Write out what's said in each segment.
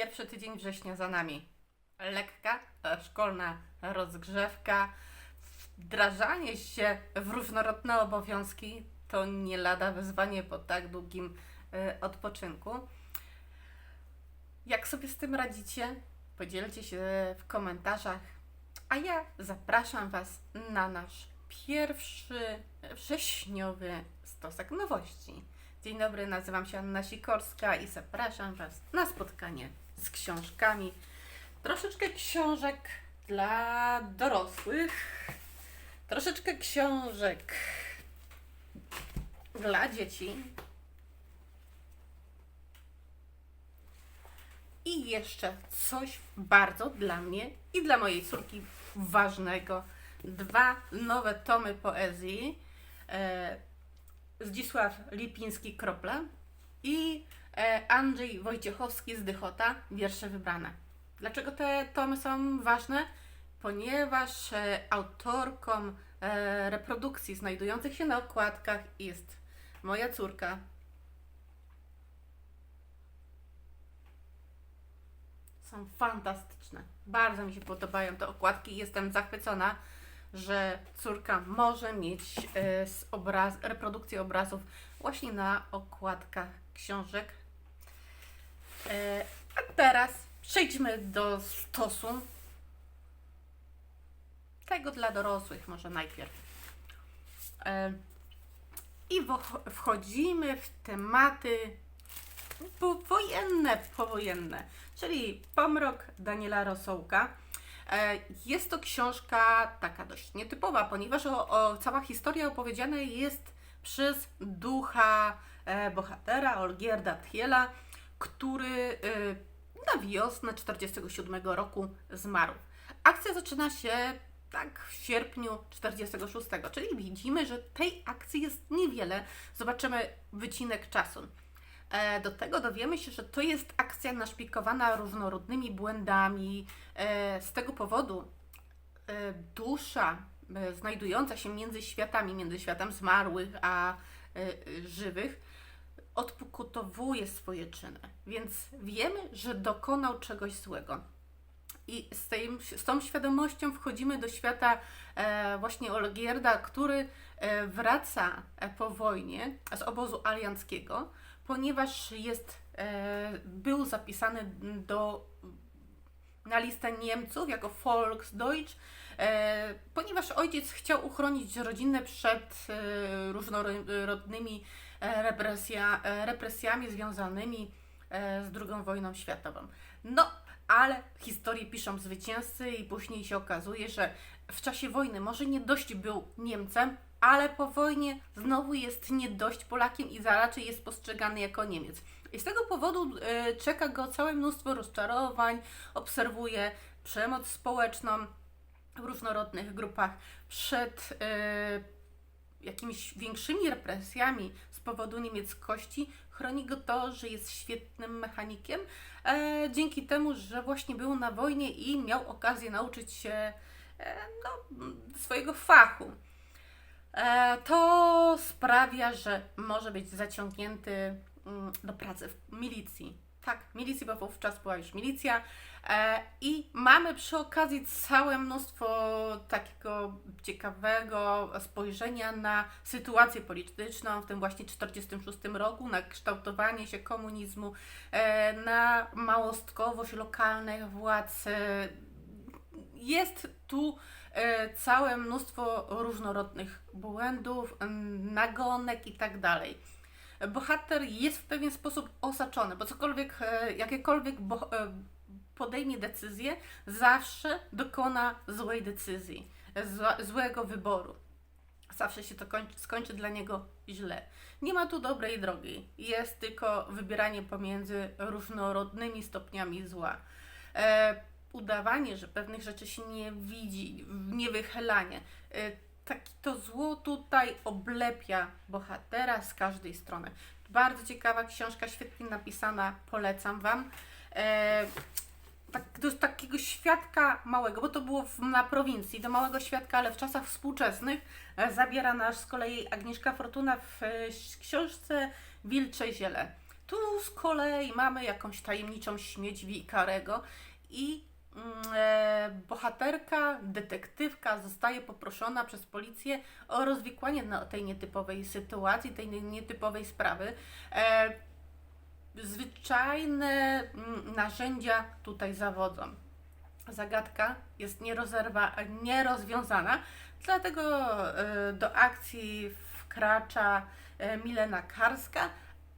Pierwszy tydzień września za nami. Lekka, e, szkolna rozgrzewka, wdrażanie się w różnorodne obowiązki to nie lada wyzwanie po tak długim e, odpoczynku. Jak sobie z tym radzicie? Podzielcie się w komentarzach. A ja zapraszam Was na nasz pierwszy wrześniowy stosek nowości. Dzień dobry, nazywam się Anna Sikorska i zapraszam Was na spotkanie z książkami. Troszeczkę książek dla dorosłych, troszeczkę książek dla dzieci. I jeszcze coś bardzo dla mnie i dla mojej córki ważnego. Dwa nowe tomy poezji. E, Zdzisław Lipiński Krople i Andrzej Wojciechowski z Dychota Wiersze wybrane. Dlaczego te tomy są ważne? Ponieważ e, autorką e, reprodukcji znajdujących się na okładkach jest moja córka. Są fantastyczne. Bardzo mi się podobają te okładki. Jestem zachwycona, że córka może mieć e, obraz, reprodukcję obrazów właśnie na okładkach książek. E, a teraz przejdźmy do stosu. Tego dla dorosłych może najpierw. E, I wchodzimy w tematy powojenne, powojenne, czyli Pomrok Daniela Rosołka. E, Jest to książka taka dość nietypowa, ponieważ o, o, cała historia opowiedziana jest przez ducha bohatera Olgierda Thiela, który e, na wiosnę 47 roku zmarł. Akcja zaczyna się tak w sierpniu 46, czyli widzimy, że tej akcji jest niewiele. Zobaczymy wycinek czasu. E, Do tego dowiemy się, że to jest akcja naszpikowana różnorodnymi błędami. E, Z tego powodu e, dusza znajdująca się między światami, między światem zmarłych a żywych, odpokutowuje swoje czyny. Więc wiemy, że dokonał czegoś złego. I z, tej, z tą świadomością wchodzimy do świata e, właśnie Olgierda, który e, wraca e, po wojnie z obozu alianckiego, ponieważ jest, e, był zapisany do, na listę Niemców jako Volksdeutsch, e, ponieważ ojciec chciał uchronić rodzinę przed e, różnorodnymi represja, e, represjami związanymi e, z II wojną światową. No, ale historię piszą zwycięzcy i później się okazuje, że w czasie wojny może nie dość był Niemcem, ale po wojnie znowu jest nie dość Polakiem i raczej jest postrzegany jako Niemiec. I z tego powodu e, czeka go całe mnóstwo rozczarowań, obserwuje przemoc społeczną w różnorodnych grupach przed e, jakimiś większymi represjami z powodu niemieckości chroni go to, że jest świetnym mechanikiem, e, dzięki temu, że właśnie był na wojnie i miał okazję nauczyć się e, no, swojego fachu. E, to sprawia, że może być zaciągnięty mm, do pracy w milicji. Tak, milicji, bo wówczas była już milicja. E, I mamy przy okazji całe mnóstwo takiego ciekawego spojrzenia na sytuację polityczną w tym właśnie 1946 roku, na kształtowanie się komunizmu, e, na małostkowość lokalnych władz. E, Jest tu całe mnóstwo różnorodnych błędów, nagonek i tak. Bohater jest w pewien sposób osaczony, bo cokolwiek, jakiekolwiek bo, podejmie decyzję, zawsze dokona złej decyzji, złego wyboru. Zawsze się to kończy, skończy dla niego źle. Nie ma tu dobrej drogi, jest tylko wybieranie pomiędzy różnorodnymi stopniami zła. E, udawanie, że pewnych rzeczy się nie widzi, niewychylanie. E, taki to zło tutaj oblepia bohatera z każdej strony. Bardzo ciekawa książka, świetnie napisana, polecam Wam. E, tak, do takiego świadka małego, bo to było w, na prowincji, do małego świadka, ale w czasach współczesnych e, zabiera nas z kolei Agnieszka Fortuna w e, książce Wilcze Ziele. Tu z kolei mamy jakąś tajemniczą śmieć Wikarego i mm, e, bohaterka, detektywka zostaje poproszona przez policję o rozwikłanie na tej nietypowej sytuacji, tej nie- nietypowej sprawy. E, zwyczajne mm, narzędzia tutaj zawodzą. Zagadka jest nierozerwa, nierozwiązana, dlatego e, do akcji wkracza e, Milena Karska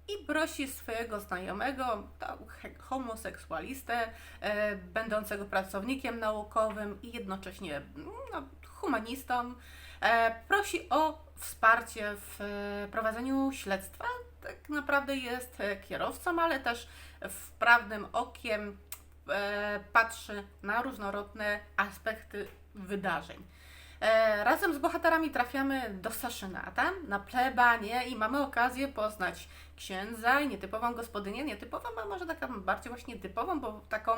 i prosi swojego znajomego, homoseksualistę, e, będącego pracownikiem naukowym i jednocześnie no, humanistą, prosi o wsparcie w prowadzeniu śledztwa. Tak naprawdę jest e, kierowcą, ale też wprawnym okiem e, patrzy na różnorodne aspekty wydarzeń. E, razem z bohaterami trafiamy do Saszynata na plebanie i mamy okazję poznać księdza i nietypową gospodynię. Nietypową, a może taką bardziej właśnie typową, bo taką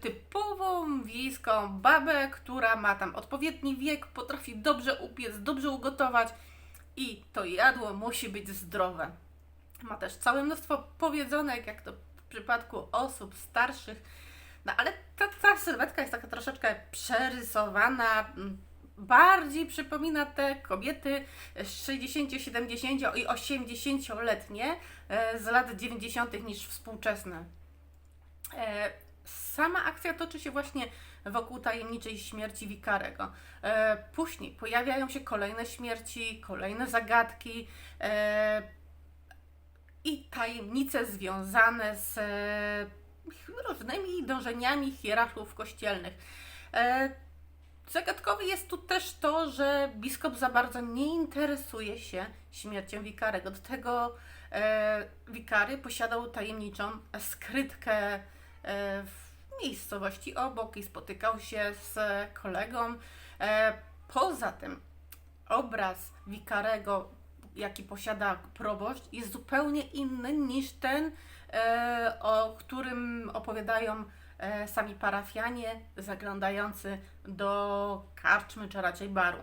typową wiejską babę, która ma tam odpowiedni wiek, potrafi dobrze upiec, dobrze ugotować i to jadło musi być zdrowe. Ma też całe mnóstwo powiedzonek, jak to w przypadku osób starszych. No ale ta, ta sylwetka jest taka troszeczkę przerysowana. mm, Bardziej przypomina te kobiety 60, 70 i 80-letnie e, z lat 90. niż współczesne. E, Sama akcja toczy się właśnie wokół tajemniczej śmierci Wikarego. E, Później pojawiają się kolejne śmierci, kolejne zagadki i tajemnice związane z e, różnymi dążeniami hierarchów kościelnych. E, Zagadkowe jest tu też to, że biskup za bardzo nie interesuje się śmiercią wikarego. Do tego e, wikary posiadał tajemniczą skrytkę w miejscowości obok i spotykał się z kolegą. Poza tym obraz wikarego, jaki posiada proboszcz, jest zupełnie inny niż ten, e, o którym opowiadają e, sami parafianie zaglądający do karczmy, czy raczej baru.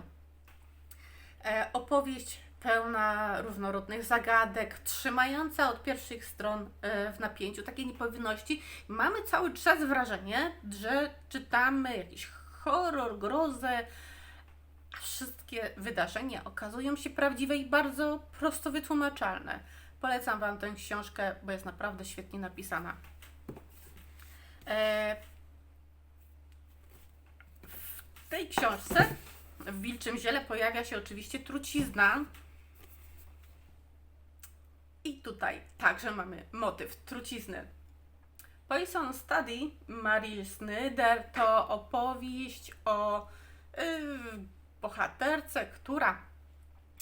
E, opowieść pełna różnorodnych zagadek, trzymająca od pierwszych stron w napięciu takiej niepewności. Mamy cały czas wrażenie, że czytamy jakiś horror, grozę, wszystkie wydarzenia okazują się prawdziwe i bardzo prosto wytłumaczalne. Polecam Wam tę książkę, bo jest naprawdę świetnie napisana. E, w tej książce w Wilczym Ziele pojawia się oczywiście trucizna. I tutaj także mamy motyw trucizny. Poison Study Marii Snyder to opowieść o yy, bohaterce, która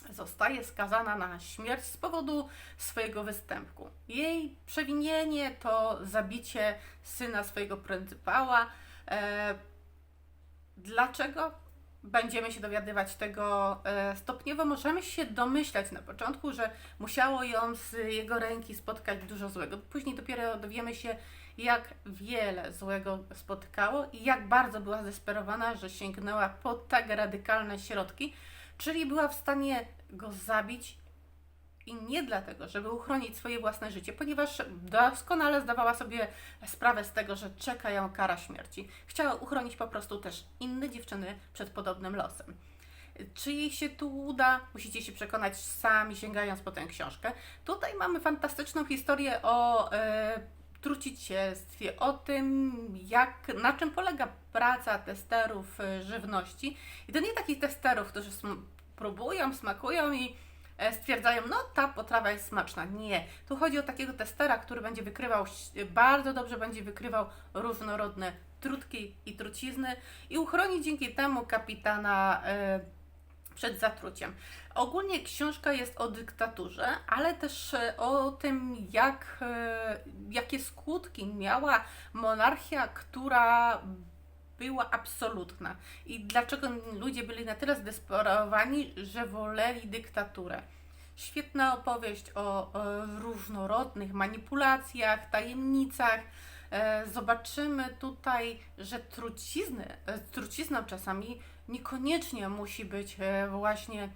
zostaje skazana na śmierć z powodu swojego występku. Jej przewinienie to zabicie syna swojego pryncypała. E, dlaczego? Będziemy się dowiadywać tego e, stopniowo. Możemy się domyślać na początku, że musiało ją z jego ręki spotkać dużo złego. Później dopiero dowiemy się, jak wiele złego spotykało i jak bardzo była zdesperowana, że sięgnęła po tak radykalne środki, czyli była w stanie go zabić i nie dlatego, żeby uchronić swoje własne życie, ponieważ doskonale zdawała sobie sprawę z tego, że czeka ją kara śmierci. Chciała uchronić po prostu też inne dziewczyny przed podobnym losem. Czy jej się tu uda? Musicie się przekonać sami, sięgając po tę książkę. Tutaj mamy fantastyczną historię o e, trucicielstwie, o tym, jak, na czym polega praca testerów e, żywności. I to nie takich testerów, którzy sm- próbują, smakują i e, stwierdzają, no ta potrawa jest smaczna. Nie. Tu chodzi o takiego testera, który będzie wykrywał, bardzo dobrze będzie wykrywał różnorodne trutki i trucizny i uchroni dzięki temu kapitana e, przed zatruciem. Ogólnie książka jest o dyktaturze, ale też e, o tym, jak, e, jakie skutki miała monarchia, która była absolutna i dlaczego ludzie byli na tyle zdesperowani, że woleli dyktaturę. Świetna opowieść o, różnorodnych manipulacjach, tajemnicach. E, Zobaczymy tutaj, że trucizny, trucizną czasami niekoniecznie musi być e, właśnie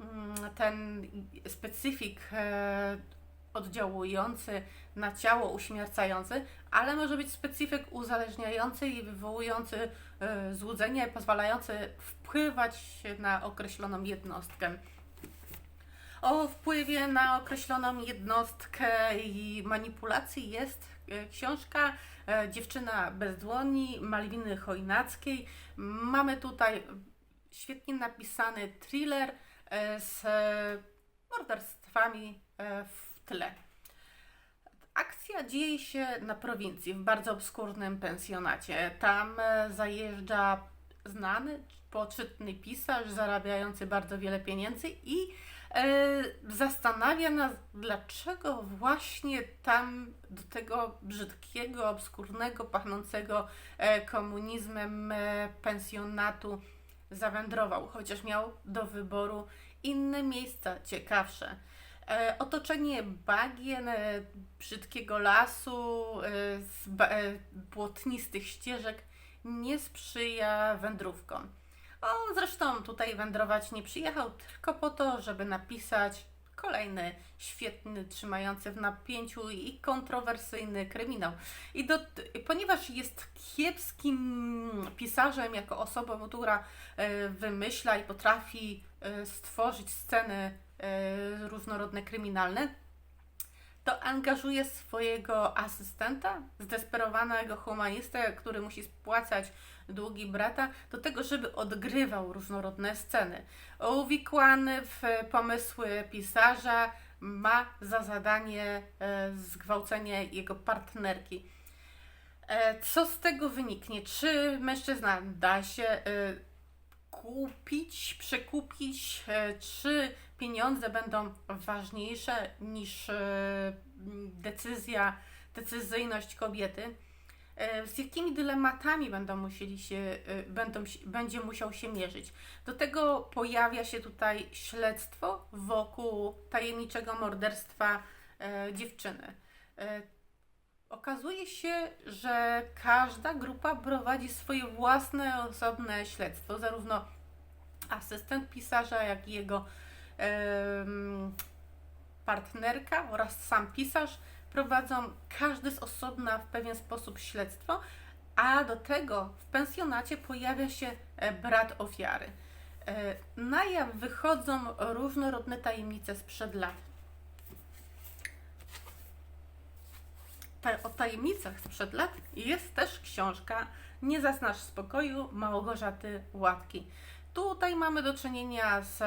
mm, ten specyfik e, oddziałujący na ciało, uśmiercający, ale może być specyfik uzależniający i wywołujący e, złudzenie, pozwalający wpływać na określoną jednostkę. O wpływie na określoną jednostkę i manipulacji jest książka e, Dziewczyna bez dłoni Malwiny Chojnackiej. Mamy tutaj świetnie napisany thriller e, z morderstwami e, w tle. Akcja dzieje się na prowincji, w bardzo obskurnym pensjonacie. Tam e, zajeżdża znany, poczytny pisarz zarabiający bardzo wiele pieniędzy i e, zastanawia nas, dlaczego właśnie tam do tego brzydkiego, obskurnego, pachnącego e, komunizmem e, pensjonatu zawędrował, chociaż miał do wyboru inne miejsca ciekawsze. E, otoczenie bagien, e, brzydkiego lasu, e, e, błotnistych ścieżek nie sprzyja wędrówkom. O, zresztą tutaj wędrować nie przyjechał tylko po to, żeby napisać kolejny świetny, trzymający w napięciu i kontrowersyjny kryminał. I do, ponieważ jest kiepskim pisarzem, jako osobą, która e, wymyśla i potrafi e, stworzyć sceny e, różnorodne, kryminalne, to angażuje swojego asystenta, zdesperowanego humanistę, który musi spłacać długi brata, do tego, żeby odgrywał różnorodne sceny. Uwikłany w pomysły pisarza ma za zadanie e, zgwałcenie jego partnerki. E, Co z tego wyniknie? Czy mężczyzna da się e, kupić, przekupić, czy pieniądze będą ważniejsze niż decyzja, decyzyjność kobiety? E, Z jakimi dylematami będą musieli się, e, będą, będzie musiał się mierzyć? Do tego pojawia się tutaj śledztwo wokół tajemniczego morderstwa e, dziewczyny. Okazuje się, że każda grupa prowadzi swoje własne, osobne śledztwo. Zarówno asystent pisarza, jak i jego partnerka oraz sam pisarz prowadzą każdy z osobna w pewien sposób śledztwo, a do tego w pensjonacie pojawia się e, brat ofiary. E, Na jaw wychodzą różnorodne tajemnice sprzed lat. o tajemnicach sprzed lat jest też książka Nie zaznasz spokoju Małgorzaty Łatki. Tutaj mamy do czynienia z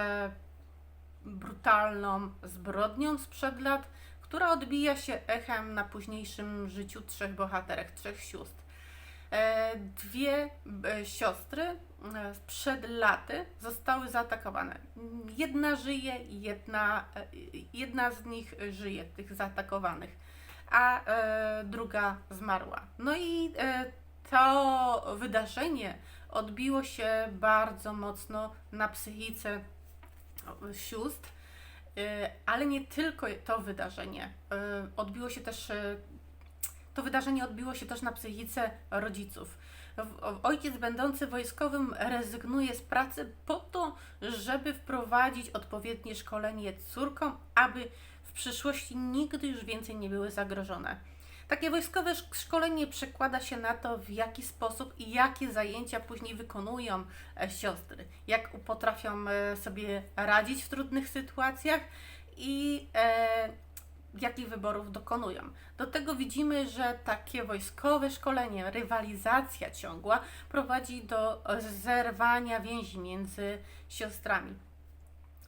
brutalną zbrodnią sprzed lat, która odbija się echem na późniejszym życiu trzech bohaterek, trzech sióstr. E, Dwie e, siostry e, przed laty zostały zaatakowane. Jedna żyje, jedna, jedna z nich żyje, tych zaatakowanych a druga zmarła. No i to wydarzenie odbiło się bardzo mocno na psychice sióstr, ale nie tylko to wydarzenie. E, odbiło się też, e, to wydarzenie odbiło się też na psychice rodziców. Ojciec będący wojskowym rezygnuje z pracy po to, żeby wprowadzić odpowiednie szkolenie córkom, aby w przyszłości nigdy już więcej nie były zagrożone. Takie wojskowe szk- szkolenie przekłada się na to, w jaki sposób i jakie zajęcia później wykonują e, siostry, jak potrafią e, sobie radzić w trudnych sytuacjach i e, jakich wyborów dokonują. Do tego widzimy, że takie wojskowe szkolenie, rywalizacja ciągła prowadzi do e, zerwania więzi między siostrami.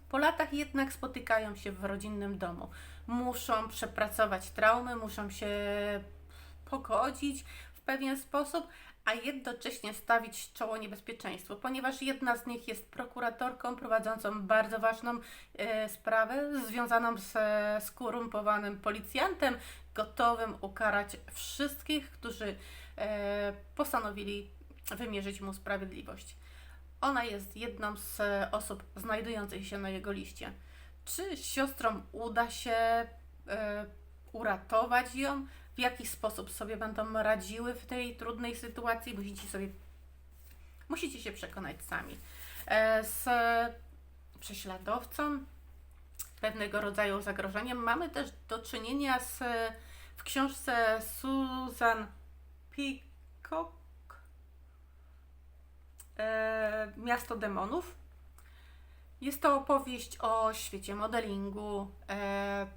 Po latach jednak spotykają się w rodzinnym domu. Muszą przepracować traumy, muszą się pogodzić w pewien sposób, a jednocześnie stawić czoło niebezpieczeństwu, ponieważ jedna z nich jest prokuratorką prowadzącą bardzo ważną e, sprawę związaną z e, skorumpowanym policjantem, gotowym ukarać wszystkich, którzy e, postanowili wymierzyć mu sprawiedliwość. Ona jest jedną z e, osób znajdujących się na jego liście. Czy siostrom uda się e, uratować ją? W jaki sposób sobie będą radziły w tej trudnej sytuacji? Musicie sobie musicie się przekonać sami. E, z prześladowcą pewnego rodzaju zagrożeniem. Mamy też do czynienia z w książce Susan Peacock e, Miasto Demonów. Jest to opowieść o świecie modelingu. E,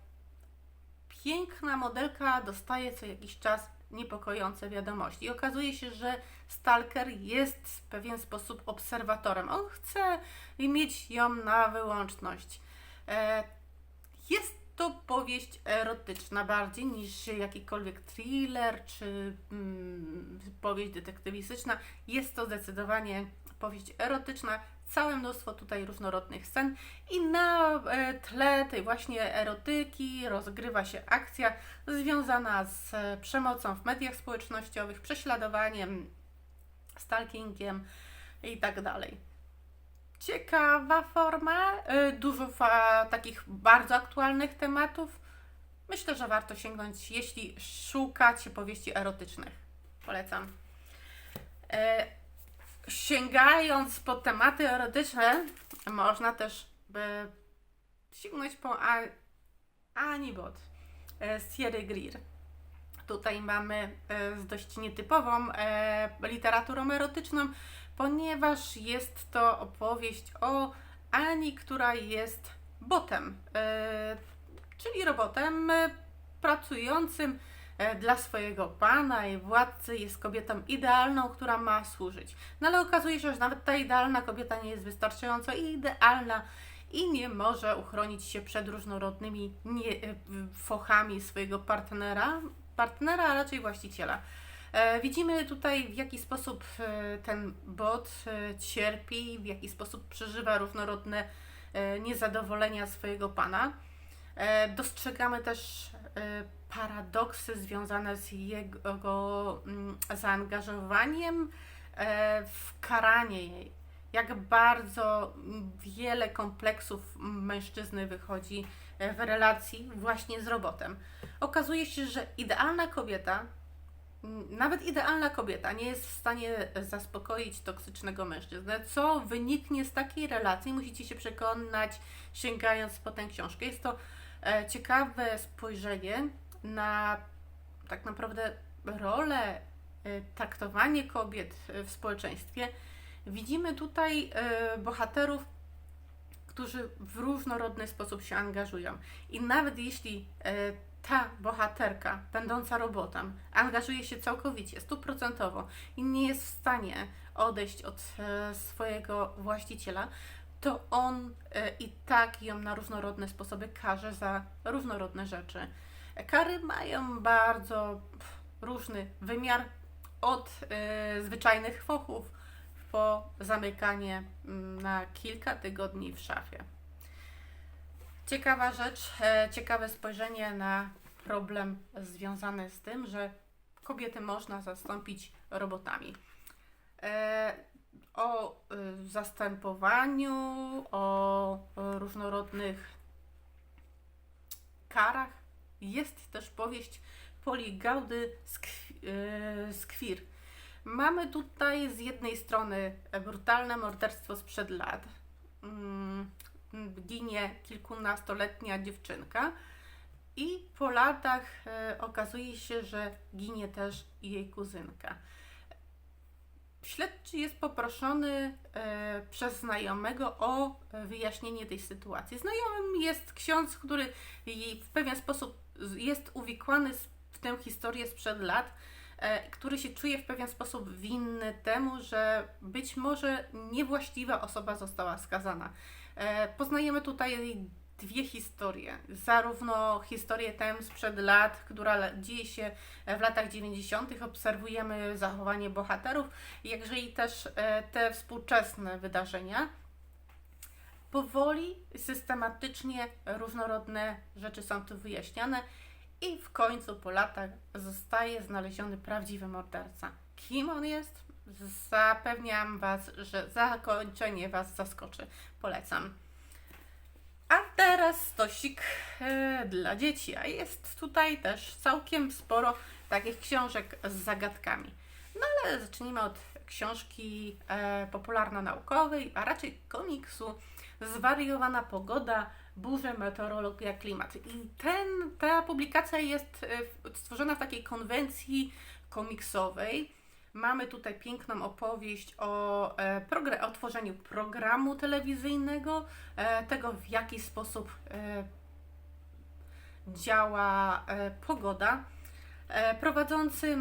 piękna modelka dostaje co jakiś czas niepokojące wiadomości. I okazuje się, że Stalker jest w pewien sposób obserwatorem. On chce mieć ją na wyłączność. E, jest to powieść erotyczna bardziej niż jakikolwiek thriller czy mm, powieść detektywistyczna. Jest to zdecydowanie powieść erotyczna, całe mnóstwo tutaj różnorodnych scen i na e, tle tej właśnie erotyki rozgrywa się akcja związana z przemocą w mediach społecznościowych, prześladowaniem, stalkingiem i tak dalej. Ciekawa forma, e, dużo fa- takich bardzo aktualnych tematów. Myślę, że warto sięgnąć, jeśli szukacie powieści erotycznych. Polecam. E, sięgając po tematy erotyczne, można też by sięgnąć po Anibot e, z Thierry Greer. Tutaj mamy e, z dość nietypową e, literaturą erotyczną, ponieważ jest to opowieść o Ani, która jest botem, e, czyli robotem e, pracującym e, dla swojego pana i władcy jest kobietą idealną, która ma służyć. No ale okazuje się, że nawet ta idealna kobieta nie jest wystarczająco idealna i nie może uchronić się przed różnorodnymi nie, e, fochami swojego partnera, partnera, a raczej właściciela. E, Widzimy tutaj, w jaki sposób e, ten bot e, cierpi, w jaki sposób przeżywa różnorodne e, niezadowolenia swojego pana. E, Dostrzegamy też e, paradoksy związane z jego mm, zaangażowaniem e, w karanie jej. Jak bardzo wiele kompleksów mężczyzny wychodzi e, w relacji właśnie z robotem. Okazuje się, że idealna kobieta Nawet idealna kobieta nie jest w stanie zaspokoić toksycznego mężczyznę. Co wyniknie z takiej relacji, musicie się przekonać, sięgając po tę książkę. Jest to e, ciekawe spojrzenie na tak naprawdę rolę, e, traktowanie kobiet e, w społeczeństwie. Widzimy tutaj e, bohaterów, którzy w różnorodny sposób się angażują. I nawet jeśli e, ta bohaterka, będąca robotem, angażuje się całkowicie, stuprocentowo i nie jest w stanie odejść od e, swojego właściciela, to on e, i tak ją na różnorodne sposoby karze za różnorodne rzeczy. Kary mają bardzo różny wymiar, od e, zwyczajnych fochów po zamykanie mm, na kilka tygodni w szafie. Ciekawa rzecz, e, ciekawe spojrzenie na problem związany z tym, że kobiety można zastąpić robotami. O y, zastępowaniu, o różnorodnych karach jest też powieść Poli Gaudy Skw- y, Skwir. Mamy tutaj z jednej strony brutalne morderstwo sprzed lat. Mm, Ginie kilkunastoletnia dziewczynka i po latach e, okazuje się, że ginie też jej kuzynka. Śledczy jest poproszony e, przez znajomego o wyjaśnienie tej sytuacji. Znajomym jest ksiądz, który w pewien sposób jest uwikłany w tę historię sprzed lat, e, który się czuje w pewien sposób winny temu, że być może niewłaściwa osoba została skazana. E, Poznajemy tutaj dwie historie. Zarówno historię tę sprzed lat, która dzieje się w latach 90., obserwujemy zachowanie bohaterów, jakże i też e, te współczesne wydarzenia. Powoli, systematycznie różnorodne rzeczy są tu wyjaśniane i w końcu po latach zostaje znaleziony prawdziwy morderca. Kim on jest? Zapewniam Was, że zakończenie Was zaskoczy. Polecam. A teraz stosik e, dla dzieci, a jest tutaj też całkiem sporo takich książek z zagadkami. No ale zacznijmy od książki e, popularno-naukowej, a raczej komiksu Zwariowana pogoda burze, meteorologia, klimat. I ten, ta publikacja jest e, stworzona w takiej konwencji komiksowej. Mamy tutaj piękną opowieść o, e, o tworzeniu programu telewizyjnego, e, tego w jaki sposób e, działa pogoda. Prowadzący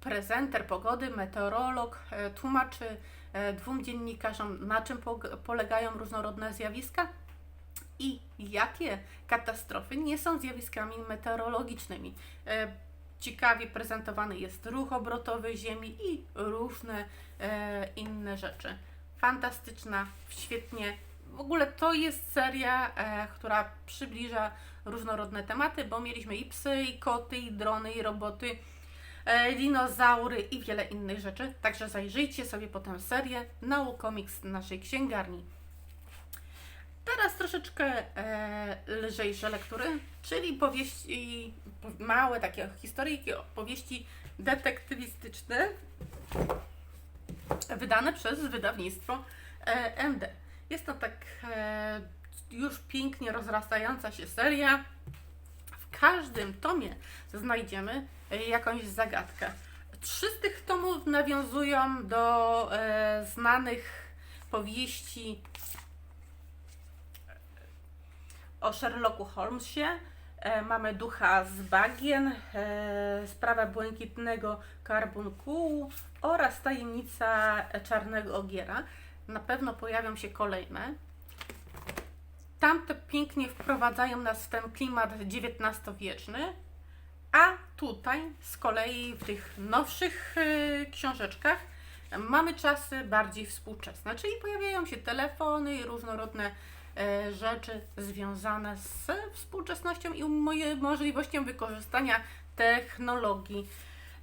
prezenter pogody, meteorolog, tłumaczy dwóm dziennikarzom, na czym polegają różnorodne zjawiska i jakie katastrofy nie są zjawiskami meteorologicznymi. Ciekawie prezentowany jest ruch obrotowy Ziemi i różne e, inne rzeczy. Fantastyczna, świetnie. W ogóle to jest seria, e, która przybliża różnorodne tematy, bo mieliśmy i psy, i koty, i drony, i roboty, e, dinozaury i wiele innych rzeczy. Także zajrzyjcie sobie po tę serię Naukomiks naszej księgarni. Teraz troszeczkę e, lżejsze lektury, czyli powieści, po- małe takie historyjki, opowieści detektywistyczne, wydane przez wydawnictwo e, MD. Jest to tak e, już pięknie rozrastająca się seria. W każdym tomie znajdziemy jakąś zagadkę. Trzy z tych tomów nawiązują do e, znanych powieści o Sherlocku Holmesie. E, mamy ducha z bagien, e, sprawę błękitnego karbunkułu oraz tajemnica czarnego ogiera. Na pewno pojawią się kolejne. Tamte pięknie wprowadzają nas w ten klimat XIX-wieczny, a tutaj z kolei w tych nowszych e, książeczkach mamy czasy bardziej współczesne, czyli pojawiają się telefony i różnorodne rzeczy związane z współczesnością i możliwością wykorzystania technologii.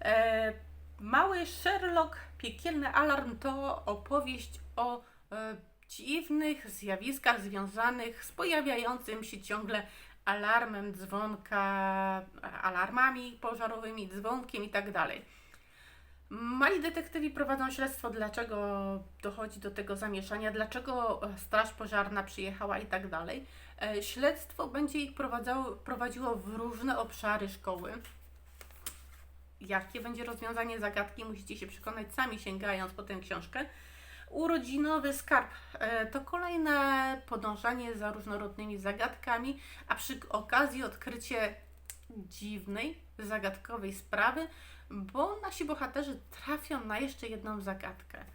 E, Mały Sherlock, piekielny alarm to opowieść o e, dziwnych zjawiskach związanych z pojawiającym się ciągle alarmem dzwonka, alarmami pożarowymi, dzwonkiem i tak dalej. Mali detektywi prowadzą śledztwo, dlaczego dochodzi do tego zamieszania, dlaczego e, straż pożarna przyjechała i tak dalej. E, Śledztwo będzie ich prowadziło w różne obszary szkoły. Jakie będzie rozwiązanie zagadki, musicie się przekonać sami sięgając po tę książkę. Urodzinowy skarb e, to kolejne podążanie za różnorodnymi zagadkami, a przy okazji odkrycie dziwnej, zagadkowej sprawy, bo nasi bohaterzy trafią na jeszcze jedną zagadkę.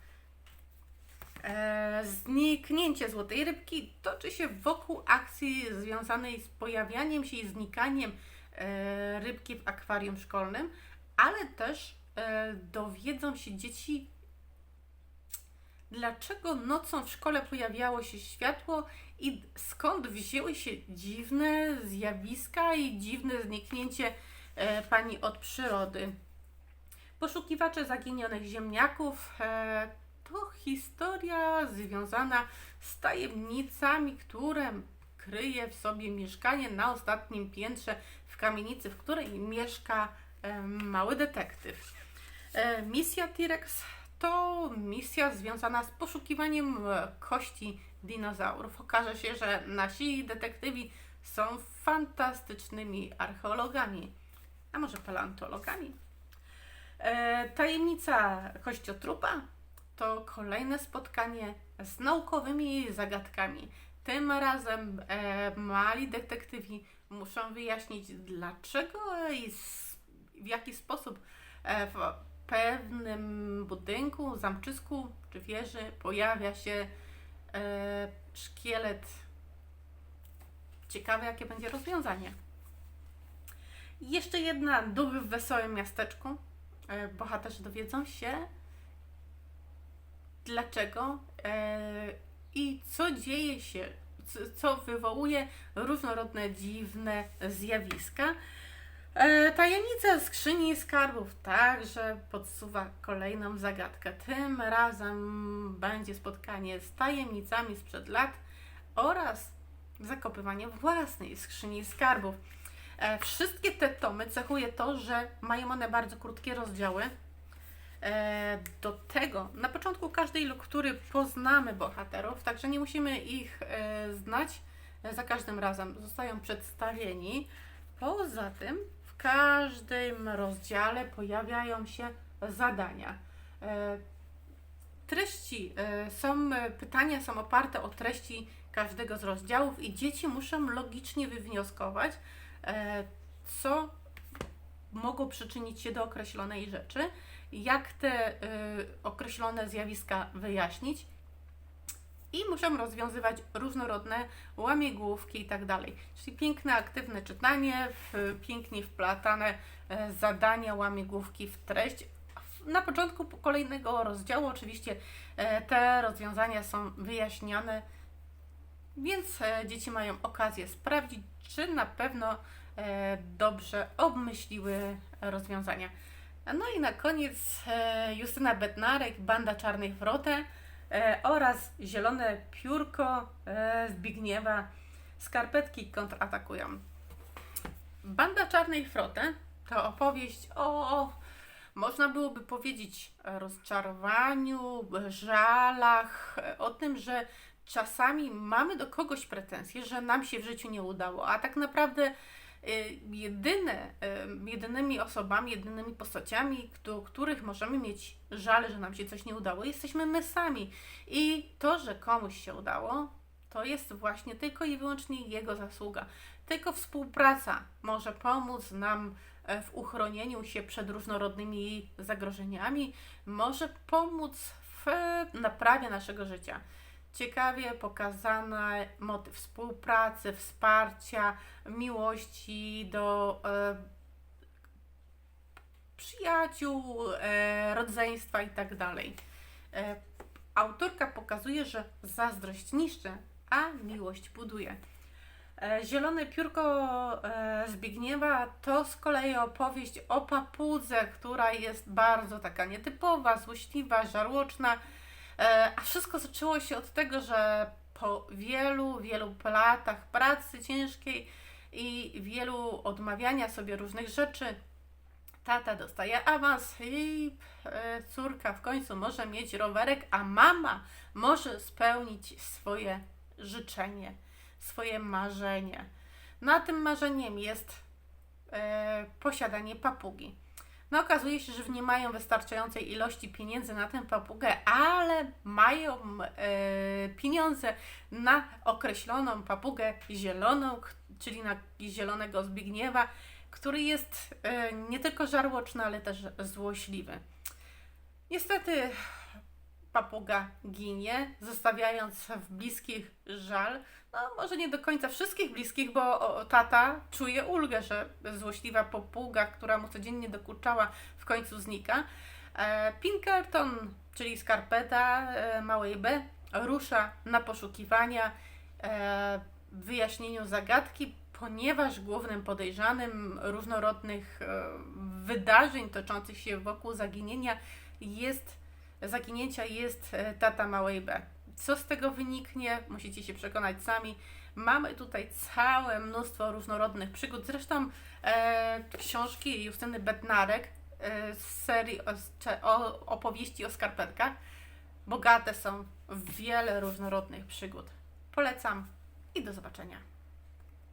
E, zniknięcie złotej rybki toczy się wokół akcji związanej z pojawianiem się i znikaniem e, rybki w akwarium szkolnym, ale też e, dowiedzą się dzieci, dlaczego nocą w szkole pojawiało się światło i skąd wzięły się dziwne zjawiska i dziwne zniknięcie e, pani od przyrody. Poszukiwacze zaginionych ziemniaków e, to historia związana z tajemnicami, które kryje w sobie mieszkanie na ostatnim piętrze w kamienicy, w której mieszka e, mały detektyw. E, misja T-Rex to misja związana z poszukiwaniem e, kości dinozaurów. Okaże się, że nasi detektywi są fantastycznymi archeologami, a może paleontologami. E, tajemnica kościotrupa to kolejne spotkanie z naukowymi zagadkami. Tym razem e, mali detektywi muszą wyjaśnić, dlaczego i w jaki sposób e, w pewnym budynku, zamczysku czy wieży pojawia się szkielet. Ciekawe, jakie będzie rozwiązanie. Jeszcze jedna duch w wesołym miasteczku. E, bohaterzy dowiedzą się, dlaczego e, i co dzieje się, co, wywołuje różnorodne dziwne zjawiska. E, tajemnica skrzyni skarbów także podsuwa kolejną zagadkę. Tym razem będzie spotkanie z tajemnicami sprzed lat oraz zakopywanie własnej skrzyni skarbów. E, wszystkie te tomy cechuje to, że mają one bardzo krótkie rozdziały. E, Do tego na początku każdej lektury poznamy bohaterów, także nie musimy ich e, znać za każdym razem. Zostają przedstawieni. Poza tym w każdym rozdziale pojawiają się zadania. Treści są, pytania są oparte o treści każdego z rozdziałów i dzieci muszą logicznie wywnioskować, co mogło przyczynić się do określonej rzeczy, jak te y, określone zjawiska wyjaśnić i muszą rozwiązywać różnorodne łamigłówki i tak dalej. Czyli piękne, aktywne czytanie, pięknie wplatane e, zadania, łamigłówki w treść. Na początku kolejnego rozdziału oczywiście e, te rozwiązania są wyjaśniane, więc e, dzieci mają okazję sprawdzić, czy na pewno e, dobrze obmyśliły rozwiązania. No i na koniec e, Justyna Bednarek, Banda Czarnych Wrotę e, oraz Zielone Piórko Zbigniewa Skarpetki kontratakują. Banda Czarnej Wrotę to opowieść o, można byłoby powiedzieć, rozczarowaniu, żalach, o tym, że czasami mamy do kogoś pretensje, że nam się w życiu nie udało, a tak naprawdę y, jedyne, y, jedynymi osobami, jedynymi postaciami, do których możemy mieć żal, że nam się coś nie udało, jesteśmy my sami. I to, że komuś się udało, to jest właśnie tylko i wyłącznie jego zasługa. Tylko współpraca może pomóc nam e, w uchronieniu się przed różnorodnymi zagrożeniami, może pomóc w naprawie naszego życia. Ciekawie pokazany motyw współpracy, wsparcia, miłości do e, przyjaciół, e, rodzeństwa itd. E, autorka pokazuje, że zazdrość niszczy, a miłość buduje. E, Zielone piórko e, Zbigniewa to z kolei opowieść o papudze, która jest bardzo taka nietypowa, złośliwa, żarłoczna. E, A wszystko zaczęło się od tego, że po wielu, wielu latach pracy ciężkiej i wielu odmawiania sobie różnych rzeczy, tata dostaje awans i e, córka w końcu może mieć rowerek, a mama może spełnić swoje życzenie, swoje marzenie. Na tym marzeniem jest e, posiadanie papugi. No okazuje się, że nie mają wystarczającej ilości pieniędzy na tę papugę, ale mają e, pieniądze na określoną papugę zieloną, czyli na zielonego Zbigniewa, który jest e, nie tylko żarłoczny, ale też złośliwy. Niestety papuga ginie, zostawiając w bliskich żal. No, może nie do końca wszystkich bliskich, bo tata czuje ulgę, że złośliwa papuga, która mu codziennie dokuczała, w końcu znika. E, Pinkerton, czyli skarpeta e, małej B, rusza na poszukiwania e, wyjaśnieniu zagadki, ponieważ głównym podejrzanym różnorodnych e, wydarzeń toczących się wokół zaginienia jest zaginięcia jest e, tata małej B. Co z tego wyniknie, musicie się przekonać sami. Mamy tutaj całe mnóstwo różnorodnych przygód. Zresztą e, książki Justyny Bednarek e, z serii o, o opowieści o skarpetkach bogate są w wiele różnorodnych przygód. Polecam i do zobaczenia.